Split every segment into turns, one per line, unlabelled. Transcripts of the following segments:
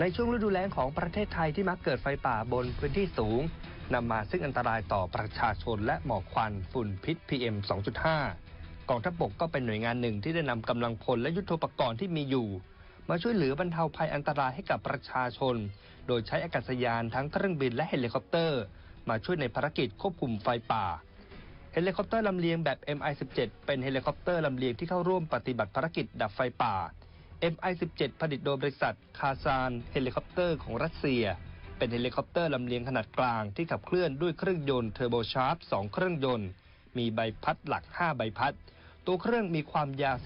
ในช่วงฤดูแล้งของประเทศไทยที่มักเกิดไฟป่าบนพื้นที่สูงนำมาซึ่งอันตรายต่อประชาชนและหมอกควันฝุ่นพิษ PM 2.5 กองทัพบกก็เป็นหน่วยงานหนึ่งที่ได้นำกำลังพลและยุทธปกรณ์ที่มีอยู่ มาช่วยเหลือบรรเทาภัยอันตรายให้กับประชาชน โดยใช้อากาศยานทั้งเครื่องบินและเฮลิคอปเตอร์ มาช่วยในภารกิจควบคุมไฟป่าเฮลิคอปเตอร์ลำเลียงแบบ MI-17 เป็นเฮลิคอปเตอร์ลำเลียงที่เข้าร่วมปฏิบัติภารกิจดับไฟป่า MI-17 ผลิตโดยบริษัทคาซานเฮลิคอปเตอร์ของรัสเซีย เป็นเฮลิคอปเตอร์ลำเลียงขนาดกลางที่ขับเคลื่อนด้วยเครื่องยนต์เทอร์โบชาร์ป2เครื่องยนต์ มีใบพัดหลัก 5 ใบพัด ตัวเครื่องมีความยาว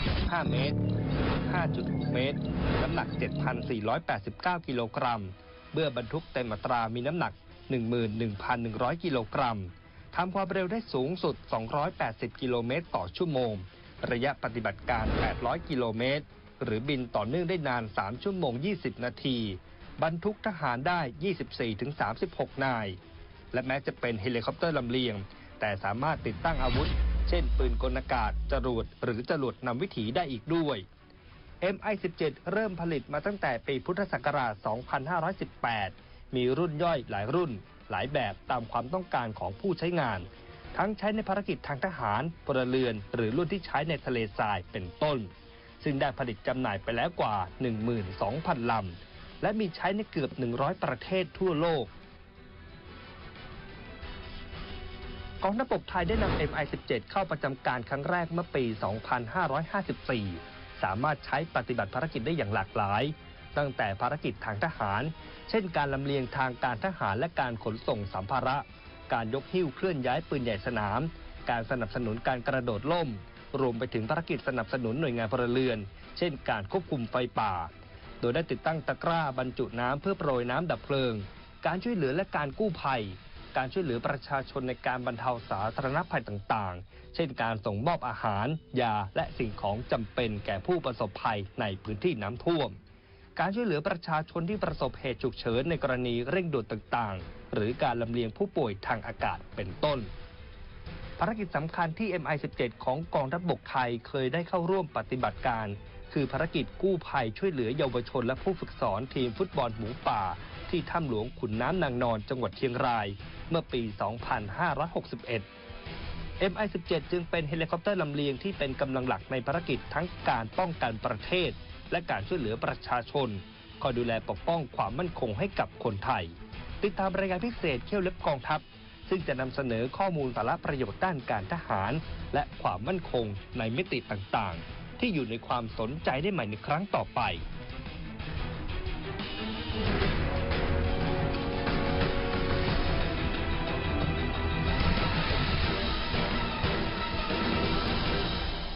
18.5 เมตร 5.6 เมตร น้ำหนัก 7,489 กิโลกรัมเมื่อบรรทุกเต็มอัตรามีน้ำหนัก 11,100 กิโลกรัมทำความเร็วได้สูงสุด 280 กิโลเมตรต่อชั่วโมง ระยะปฏิบัติการ 800 กิโลเมตร หรือบินต่อเนื่องได้นาน 3 ชั่วโมง 20 นาที บรรทุกทหารได้ 24-36 นาย และแม้จะเป็นเฮลิคอปเตอร์ลำเลียง แต่สามารถติดตั้งอาวุธ เช่น ปืนกลอากาศ จรวด หรือจรวดนำวิถีได้อีกด้วย MI-17 เริ่มผลิตมาตั้งแต่ปีพุทธศักราช 2518 มีรุ่นย่อยหลายรุ่น หลายแบบตามความต้องการของผู้ใช้งาน ทั้งใช้ในภารกิจทางทหารพลเรือน หรือรุ่นที่ใช้ในทะเลทรายเป็นต้น ซึ่งได้ผลิตจำหน่ายไปแล้วกว่า 12,000 ลำ และมีใช้ในเกือบ 100 ประเทศทั่วโลกกองทัพบกไทยได้นำ MI-17 เข้าประจำการครั้งแรกเมื่อปี 2554 สามารถใช้ปฏิบัติภารกิจได้อย่างหลากหลาย ตั้งแต่ภารกิจทางทหาร เช่นการลำเลียงทางการทหารและการขนส่งสัมภาระ การยกหิ้วเคลื่อนย้ายปืนใหญ่สนาม การสนับสนุนการกระโดดล่ม รวมไปถึงภารกิจสนับสนุนหน่วยงานพลเรือน เช่นการควบคุมไฟป่า โดยได้ติดตั้งตะกร้าบรรจุน้ำเพื่อโปรยน้ำดับเพลิง การช่วยเหลือและการกู้ภัย การช่วยเหลือประชาชนในการบรรเทาสาธารณภัยต่างๆ เช่นการส่งมอบอาหาร ยา และสิ่งของจำเป็นแก่ผู้ประสบภัยในพื้นที่น้ำท่วม การช่วยเหลือประชาชนที่ประสบเหตุฉุกเฉินในกรณีเร่งด่วนต่างๆ หรือการลำเลียงผู้ป่วยทางอากาศเป็นต้น ภารกิจสำคัญที่ MI-17 ของกองทัพบกไทยเคยได้เข้าร่วมปฏิบัติการ คือภารกิจกู้ภัยช่วยเหลือเยาวชนและผู้ฝึกสอนทีมฟุตบอลหมูป่า ที่ถ้ำหลวงขุนน้ำนางนอนจังหวัดเชียงราย เมื่อปี 2561 MI-17 จึงเป็นเฮลิคอปเตอร์ลำเลียงที่เป็นกำลังหลักในภารกิจทั้งการป้องกันประเทศ และการช่วยเหลือประชาชน คอยดูแลปกป้องความมั่นคงให้กับคนไทย ติดตามรายงานพิเศษเที่ยวเล็บกองทัพ ซึ่งจะนำเสนอข้อมูลสาระประโยชน์ด้านการทหาร และความมั่นคงในมิติต่างๆ ที่อยู่ในความสนใจได้ใหม่ในครั้งต่อไป